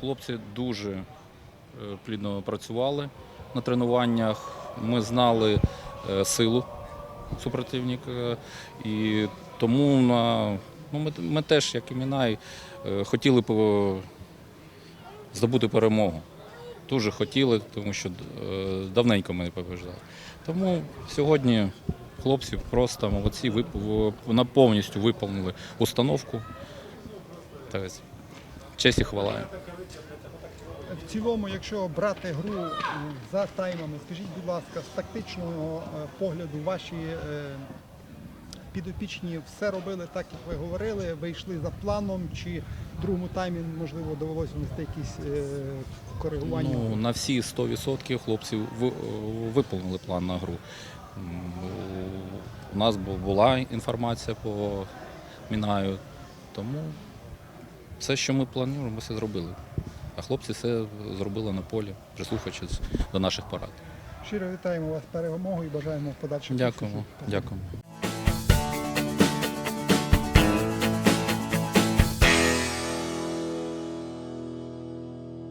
Хлопці дуже е, плідно працювали на тренуваннях. Ми знали е, силу супротивника, і тому на, ну, ми, ми теж, як і Мінай, е, хотіли по- здобути перемогу. Дуже хотіли, тому що давненько ми не побіждали. Тому сьогодні хлопці просто молодці, повністю виповнили установку. Честь і хвала. В цілому, якщо брати гру за таймами, скажіть, будь ласка, з тактичного е, погляду ваші е, підопічні все робили так, як ви говорили, ви йшли за планом, чи в другому таймі, можливо, довелося внести якісь е, коригування? Ну, на всі 100% хлопці ви- виповнили план на гру. У нас була інформація по Мінаю, тому все, що ми плануємо, ми все зробили. А хлопці все зробили на полі, прислухаючись до наших порад. Щиро вітаємо вас з перемогою і бажаємо подальшого. Дякуємо. Дякуємо.